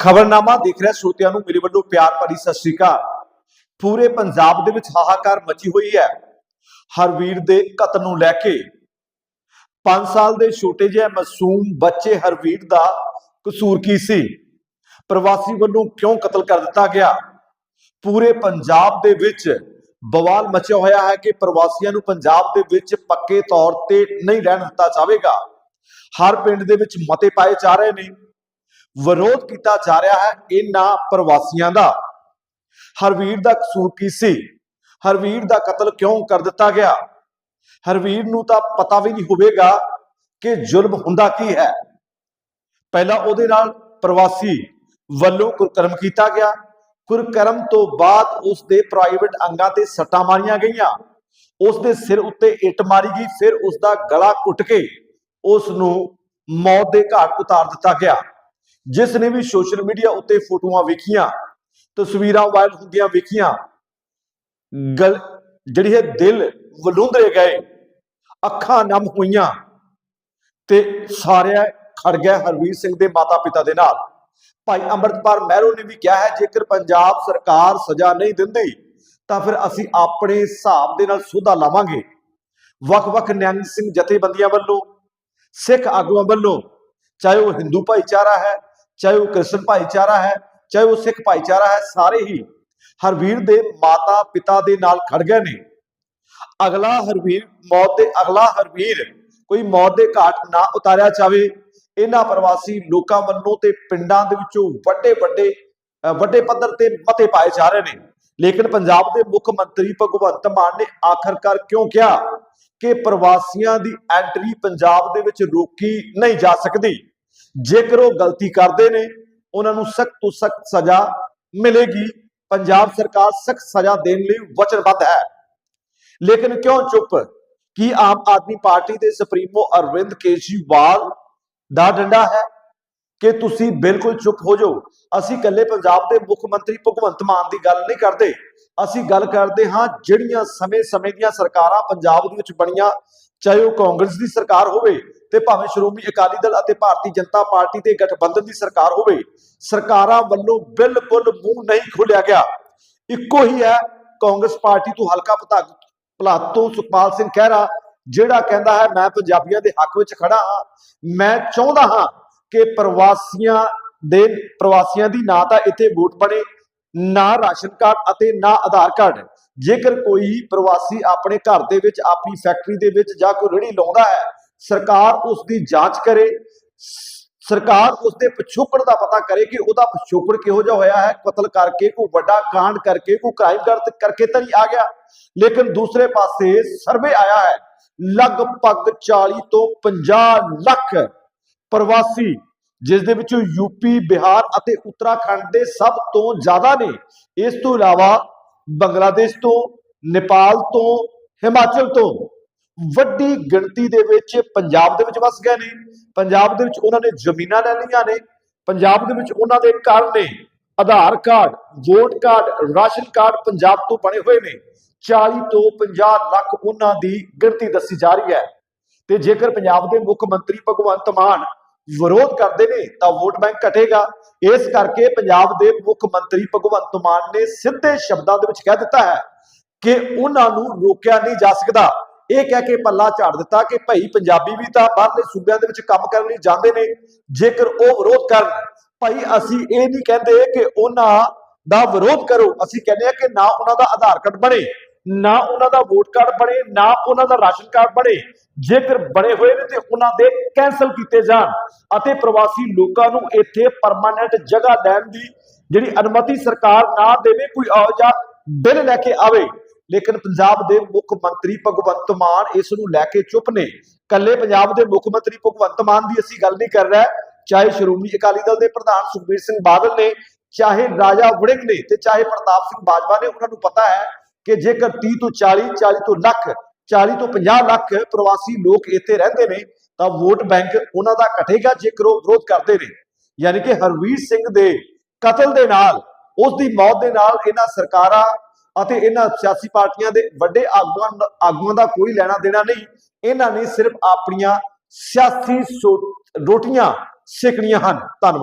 ਖਬਰਨਾਮਾ ਦੇਖ ਰਿਹਾ ਸਰੋਤਿਆਂ ਨੂੰ, ਮੇਰੇ ਵੱਲੋਂ ਪਿਆਰ ਭਰੀ ਸਤਿ ਸ਼੍ਰੀ ਅਕਾਲ। ਪੂਰੇ ਪੰਜਾਬ ਦੇ ਵਿੱਚ ਹਾਹਾਕਾਰ ਮਚੀ ਹੋਈ ਹੈ। ਹਰਵੀਰ ਦੇ ਕਤਲ ਨੂੰ ਲੈ ਕੇ 5 ਸਾਲ ਦੇ ਛੋਟੇ ਜਿਹੇ ਮਾਸੂਮ ਬੱਚੇ ਹਰਵੀਰ ਦਾ ਕਸੂਰ ਕੀ ਸੀ? ਪ੍ਰਵਾਸੀ ਵੱਲੋਂ ਕਿਉਂ ਕਤਲ ਕਰ ਦਿੱਤਾ ਗਿਆ? ਪੂਰੇ ਪੰਜਾਬ ਦੇ ਵਿੱਚ ਬਵਾਲ ਮਚਿਆ ਹੋਇਆ ਹੈ ਕਿ ਪ੍ਰਵਾਸੀਆਂ ਨੂੰ ਪੰਜਾਬ ਦੇ ਵਿੱਚ ਪੱਕੇ ਤੌਰ ਤੇ ਨਹੀਂ ਰਹਿਣ ਦਿੱਤਾ ਜਾਵੇਗਾ। ਹਰ ਪਿੰਡ ਦੇ ਵਿੱਚ ਮਤੇ ਪਾਏ ਜਾ ਰਹੇ ਨੇ। ਵਿਰੋਧ ਕੀਤਾ ਜਾ ਰਿਹਾ ਹੈ ਇਹਨਾਂ ਪ੍ਰਵਾਸੀਆਂ ਦਾ। ਹਰਵੀਰ ਦਾ ਕਸੂਰ ਕੀ ਸੀ? ਹਰਵੀਰ ਦਾ ਕਤਲ ਕਿਉਂ ਕਰ ਦਿੱਤਾ ਗਿਆ? ਹਰਵੀਰ ਨੂੰ ਤਾਂ ਪਤਾ ਵੀ ਨਹੀਂ ਹੋਵੇਗਾ ਕਿ ਜ਼ੁਲਮ ਹੁੰਦਾ ਕੀ ਹੈ। ਪਹਿਲਾਂ ਉਹਦੇ ਨਾਲ ਪ੍ਰਵਾਸੀ ਵੱਲੋਂ ਕੁਰਕਰਮ ਕੀਤਾ ਗਿਆ। ਕੁਰਕਰਮ ਤੋਂ ਬਾਅਦ ਉਸ ਦੇ ਪ੍ਰਾਈਵੇਟ ਅੰਗਾਂ ਤੇ ਸੱਟਾਂ ਮਾਰੀਆਂ ਗਈਆਂ। ਉਸ ਦੇ ਸਿਰ ਉੱਤੇ ਇੱਟ ਮਾਰੀ ਗਈ, ਫਿਰ ਉਸ ਦਾ ਗਲਾ ਘੁੱਟ ਕੇ ਉਸ ਨੂੰ ਮੌਤ ਦੇ ਘਾਟ ਉਤਾਰ ਦਿੱਤਾ ਗਿਆ। ਜਿਸ ਨੇ ਵੀ ਸੋਸ਼ਲ ਮੀਡੀਆ ਉੱਤੇ ਫੋਟੋਆਂ ਵੇਖੀਆਂ, ਤਸਵੀਰਾਂ ਵਾਇਰਲ ਹੁੰਦੀਆਂ ਵੇਖੀਆਂ, ਗਲ, ਜਿਹੜੀ ਹੈ ਦਿਲ ਵਲੂੰਦਰੇ ਗਏ, ਅੱਖਾਂ ਨਮ ਹੋਈਆਂ, ਤੇ ਸਾਰਿਆਂ ਖੜ ਗਿਆ ਹਰਵੀਰ ਸਿੰਘ ਦੇ ਮਾਤਾ ਪਿਤਾ ਦੇ ਨਾਲ। ਭਾਈ ਅੰਮ੍ਰਿਤਪਾਲ ਮਹਿਰੋ ਨੇ ਵੀ ਕਿਹਾ ਹੈ, ਜੇਕਰ ਪੰਜਾਬ ਸਰਕਾਰ ਸਜ਼ਾ ਨਹੀਂ ਦਿੰਦੀ, ਤਾਂ ਫਿਰ ਅਸੀਂ ਆਪਣੇ ਹਿਸਾਬ ਦੇ ਨਾਲ ਸੋਧਾ ਲਾਵਾਂਗੇ। ਵੱਖ-ਵੱਖ ਨਿਹੰਗ ਸਿੰਘ ਜਥੇਬੰਦੀਆਂ ਵੱਲੋਂ, ਸਿੱਖ ਆਗੂਆਂ ਵੱਲੋਂ ਚਾਹੇ ਉਹ ਹਿੰਦੂ ਭਾਈਚਾਰਾ ਹੈ, ਚਾਹੇ ਉਹ ਕ੍ਰਿਸਚਨ ਭਾਈਚਾਰਾ ਹੈ, ਚਾਹੇ ਉਹ ਸਿੱਖ ਭਾਈਚਾਰਾ ਹੈ, ਸਾਰੇ ਹੀ ਹਰਵੀਰ ਦੇ ਮਾਤਾ ਪਿਤਾ ਦੇ ਨਾਲ ਖੜ ਗਏ ਨੇ। ਅਗਲਾ ਹਰਵੀਰ, ਮੌਤ ਦੇ ਅਗਲਾ ਹਰਵੀਰ ਕੋਈ ਮੌਤ ਦੇ ਘਾਟ ਨਾ ਉਤਾਰਿਆ ਜਾਵੇ। ਇਹਨਾਂ ਪ੍ਰਵਾਸੀ ਲੋਕਾਂ ਵੱਲੋਂ ਤੇ ਪਿੰਡਾਂ ਦੇ ਵਿੱਚੋਂ ਵੱਡੇ ਵੱਡੇ ਵੱਡੇ ਪੱਧਰ ਤੇ ਮਤੇ ਪਾਏ ਜਾ ਰਹੇ ਨੇ। ਲੇਕਿਨ ਪੰਜਾਬ ਦੇ ਮੁੱਖ ਮੰਤਰੀ ਭਗਵੰਤ ਮਾਨ ਨੇ ਆਖਰਕਾਰ ਕਿਉਂ ਕਿਹਾ ਕਿ ਪ੍ਰਵਾਸੀਆਂ ਦੀ ਐਂਟਰੀ ਪੰਜਾਬ ਦੇ ਵਿੱਚ ਰੋਕੀ ਨਹੀਂ ਜਾ ਸਕਦੀ? ਜੇਕਰ ਉਹ ਗਲਤੀ ਕਰਦੇ ਨੇ, ਉਹਨਾਂ ਨੂੰ ਸਖਤ ਤੋਂ ਸਖਤ ਸਜ਼ਾ ਮਿਲੇਗੀ। ਪੰਜਾਬ ਸਰਕਾਰ ਸਖਤ ਸਜ਼ਾ ਦੇਣ ਲਈ ਵਚਨਬੱਧ ਹੈ। ਲੇਕਿਨ ਕਿਉਂ ਚੁੱਪ? ਕੀ ਆਮ ਆਦਮੀ ਪਾਰਟੀ ਦੇ ਸੁਪਰੀਮੋ ਅਰਵਿੰਦ ਕੇਜਰੀਵਾਲ ਦਾ ਡੰਡਾ ਹੈ? ਕਿ ਤੁਸੀਂ ਬਿਲਕੁਲ ਚੁੱਪ ਹੋ ਜਾਓ? ਅਸੀਂ ਇਕੱਲੇ ਪੰਜਾਬ ਦੇ ਮੁੱਖ ਮੰਤਰੀ ਭਗਵੰਤ ਮਾਨ ਦੀ ਗੱਲ ਨਹੀਂ ਕਰਦੇ। ਅਸੀਂ ਗੱਲ ਕਰਦੇ ਹਾਂ ਜਿਹੜੀਆਂ ਸਮੇਂ-ਸਮੇਂ ਦੀਆਂ ਸਰਕਾਰਾਂ ਪੰਜਾਬ ਦੇ ਵਿੱਚ ਬਣੀਆਂ ਚਾਹੇ ਉਹ ਕਾਂਗਰਸ ਦੀ ਸਰਕਾਰ ਹੋਵੇ ਤੇ ਭਾਵੇਂ ਸ਼੍ਰੋਮਣੀ ਅਕਾਲੀ ਦਲ ਅਤੇ ਭਾਰਤੀ ਜਨਤਾ ਪਾਰਟੀ ਦੇ ਗਠਬੰਧਨ ਦੀ ਸਰਕਾਰ ਹੋਵੇ, ਸਰਕਾਰਾਂ ਵੱਲੋਂ ਬਿਲਕੁਲ ਮੂੰਹ ਨਹੀਂ ਖੋਲਿਆ ਗਿਆ। ਇੱਕੋ ਹੀ ਹੈ, ਕਾਂਗਰਸ ਪਾਰਟੀ ਤੋਂ ਹਲਕਾ ਪਤਾ ਭਲਾਤੋਂ ਸੁਖਪਾਲ ਸਿੰਘ ਖਹਿਰਾ, ਜਿਹੜਾ ਕਹਿੰਦਾ ਹੈ, ਮੈਂ ਪੰਜਾਬੀਆਂ ਦੇ ਹੱਕ ਵਿੱਚ ਖੜਾ ਹਾਂ। ਮੈਂ ਚਾਹੁੰਦਾ ਹਾਂ ਕਿ ਪ੍ਰਵਾਸੀਆਂ ਦੇ ਪ੍ਰਵਾਸੀਆਂ ਦੀ ਨਾ ਤਾਂ ਇੱਥੇ ਵੋਟ ਬਣੇ ਨਾ ਰਾਸ਼ਨ ਕਾਰਡ ਅਤੇ ਨਾ ਆਧਾਰ ਕਾਰਡ। ਜੇਕਰ ਕੋਈ ਪ੍ਰਵਾਸੀ ਆਪਣੇ ਘਰ ਦੇ ਵਿੱਚ, ਆਪਣੀ ਫੈਕਟਰੀ ਦੇ ਵਿੱਚ ਜਾਂ ਕੋਈ ਰੇਹੜੀ ਲਾਉਂਦਾ ਹੈ, ਸਰਕਾਰ ਉਸ ਦੀ ਜਾਂਚ ਕਰੇ। ਸਰਕਾਰ ਉਸ ਦੇ ਪਿਛੋਕੜ ਦਾ ਪਤਾ ਕਰੇ ਕਿ ਉਹਦਾ ਪਿਛੋਕੜ ਕਿਹੋ ਜਿਹਾ ਹੋਇਆ ਹੈ। ਕਤਲ ਕਰਕੇ ਕੋਈ ਵੱਡਾ ਕਾਂਡ ਕਰਕੇ ਕੋਈ ਕ੍ਰਾਈਮ ਕਰਕੇ ਤਾਂ ਨਹੀਂ ਆ ਗਿਆ। ਲੇਕਿਨ ਦੂਸਰੇ ਪਾਸੇ ਸਰਵੇ ਆਇਆ ਹੈ, ਲਗਭਗ 40 ਤੋਂ 50 ਲੱਖ ਪ੍ਰਵਾਸੀ ਜਿਸ ਦੇ ਵਿੱਚੋਂ ਯੂਪੀ ਬਿਹਾਰ ਅਤੇ ਉੱਤਰਾਖੰਡ ਦੇ ਸਭ ਤੋਂ ਜ਼ਿਆਦਾ ਨੇ। ਇਸ ਤੋਂ ਇਲਾਵਾ ਬੰਗਲਾਦੇਸ਼ ਤੋਂ, ਨੇਪਾਲ ਤੋਂ, ਹਿਮਾਚਲ ਤੋਂ ਵੱਡੀ ਗਿਣਤੀ ਦੇ ਵਿੱਚ ਪੰਜਾਬ ਦੇ ਵਿੱਚ ਵਸ ਗਏ ਨੇ। ਪੰਜਾਬ ਦੇ ਵਿੱਚ ਉਹਨਾਂ ਨੇ ਜ਼ਮੀਨਾਂ ਲੈ ਲਈਆਂ ਨੇ। ਪੰਜਾਬ ਦੇ ਵਿੱਚ ਉਹਨਾਂ ਦੇ ਘਰ ਨੇ। Aadhaar card, vote card, ration card Punjab ਤੋਂ ਬਣੇ ਹੋਏ ਨੇ। 40 ਤੋਂ 50 ਲੱਖ ਉਹਨਾਂ ਦੀ ਗਿਣਤੀ ਦੱਸੀ ਜਾ ਰਹੀ ਹੈ। ਤੇ ਜੇਕਰ ਪੰਜਾਬ ਦੇ ਮੁੱਖ ਮੰਤਰੀ ਭਗਵੰਤ ਮਾਨ ਵਿਰੋਧ ਕਰਦੇ ਨੇ, ਤਾਂ ਵੋਟ ਬੈਂਕ ਘਟੇਗਾ। ਇਸ ਕਰਕੇ ਪੰਜਾਬ ਦੇ ਮੁੱਖ ਮੰਤਰੀ ਭਗਵੰਤ ਮਾਨ ਨੇ ਸਿੱਧੇ ਸ਼ਬਦਾਂ ਦੇ ਵਿੱਚ ਕਹਿ ਦਿੱਤਾ ਹੈ ਕਿ ਉਹਨਾਂ ਨੂੰ ਰੋਕਿਆ ਨਹੀਂ ਜਾ ਸਕਦਾ। ਇਹ ਕਹਿ ਕੇ ਪੱਲਾ ਝਾੜ ਦਿੱਤਾ ਕਿ ਭਾਈ ਪੰਜਾਬੀ ਵੀ ਤਾਂ ਬਾਹਰਲੇ ਸੂਬਿਆਂ ਦੇ ਵਿੱਚ ਕੰਮ ਕਰਨ ਲਈ ਜਾਂਦੇ ਨੇ, ਜੇਕਰ ਉਹ ਵਿਰੋਧ ਕਰਨ। ਭਾਈ ਅਸੀਂ ਇਹ ਨਹੀਂ ਕਹਿੰਦੇ ਕਿ ਉਹਨਾਂ ਦਾ ਵਿਰੋਧ ਕਰੋ, ਅਸੀਂ ਕਹਿੰਦੇ ਆ ਕਿ ਨਾ ਉਹਨਾਂ ਦਾ ਆਧਾਰ ਕਾਰਡ ਬਣੇ। ਨਾ ਉਹਨਾਂ ਦਾ ਵੋਟ ਕਾਰਡ ਬਣੇ, ਨਾ ਉਹਨਾਂ ਦਾ ਰਾਸ਼ਨ ਕਾਰਡ ਬਣੇ। ਜੇਕਰ ਬਣੇ ਹੋਏ ਨੇ ਤੇ ਉਹਨਾਂ ਦੇ ਕੈਨਸਲ ਕੀਤੇ ਜਾਣ ਅਤੇ ਪ੍ਰਵਾਸੀ ਲੋਕਾਂ ਨੂੰ ਇੱਥੇ ਪਰਮਾਨੈਂਟ ਜਗ੍ਹਾ ਲੈਣ ਦੀ ਜਿਹੜੀ ਅਨੁਮਤੀ ਸਰਕਾਰ ਨਾ ਦੇਵੇ, ਕੋਈ ਇਹੋ ਜਿਹਾ ਬਿੱਲ ਲੈ ਕੇ ਆਵੇ। ਲੇਕਿਨ ਪੰਜਾਬ ਦੇ ਮੁੱਖ ਮੰਤਰੀ ਭਗਵੰਤ ਮਾਨ ਇਸ ਨੂੰ ਲੈ ਕੇ ਚੁੱਪ ਨੇ। ਕੱਲੇ ਪੰਜਾਬ ਦੇ ਮੁੱਖ ਮੰਤਰੀ ਭਗਵੰਤ ਮਾਨ ਦੀ ਅਸੀਂ ਗੱਲ ਨਹੀਂ ਕਰ ਰਹੇ। ਚਾਹੇ ਸ਼੍ਰੋਮਣੀ ਅਕਾਲੀ ਦਲ ਦੇ ਪ੍ਰਧਾਨ ਸੁਖਬੀਰ ਸਿੰਘ ਬਾਦਲ ਨੇ, ਚਾਹੇ ਰਾਜਾ ਵੜਿੰਗ ਨੇ ਤੇ ਚਾਹੇ ਪ੍ਰਤਾਪ ਸਿੰਘ ਬਾਜਵਾ ਨੇ, ਉਹਨਾਂ ਨੂੰ ਪਤਾ ਹੈ ਕਿ ਜੇਕਰ 30 ਤੋਂ 40 40 ਤੋਂ ਲੱਖ 40 ਤੋਂ 50 ਲੱਖ ਪ੍ਰਵਾਸੀ ਲੋਕ ਇੱਥੇ ਰਹਿੰਦੇ ਨੇ, ਤਾਂ ਵੋਟ ਬੈਂਕ ਉਹਨਾਂ ਦਾ ਘਟੇਗਾ ਜੇਕਰ ਉਹ ਵਿਰੋਧ ਕਰਦੇ ਨੇ। ਯਾਨੀ ਕਿ ਹਰਵੀਰ ਸਿੰਘ ਦੇ ਕਤਲ ਦੇ ਨਾਲ, ਉਸ ਦੀ ਮੌਤ ਦੇ ਨਾਲ ਇਹਨਾਂ ਸਰਕਾਰਾਂ ਅਤੇ ਇਹਨਾਂ ਸਿਆਸੀ ਪਾਰਟੀਆਂ ਦੇ ਵੱਡੇ ਆਗੂਆਂ ਆਗੂਆਂ ਦਾ ਕੋਈ ਲੈਣਾ ਦੇਣਾ ਨਹੀਂ। ਇਹਨਾਂ ਨੇ ਸਿਰਫ ਆਪਣੀਆਂ ਸਿਆਸੀ ਸੋ- ਰੋਟੀਆਂ ਸੇਕਣੀਆਂ ਹਨ। ਧੰਨਵਾਦ।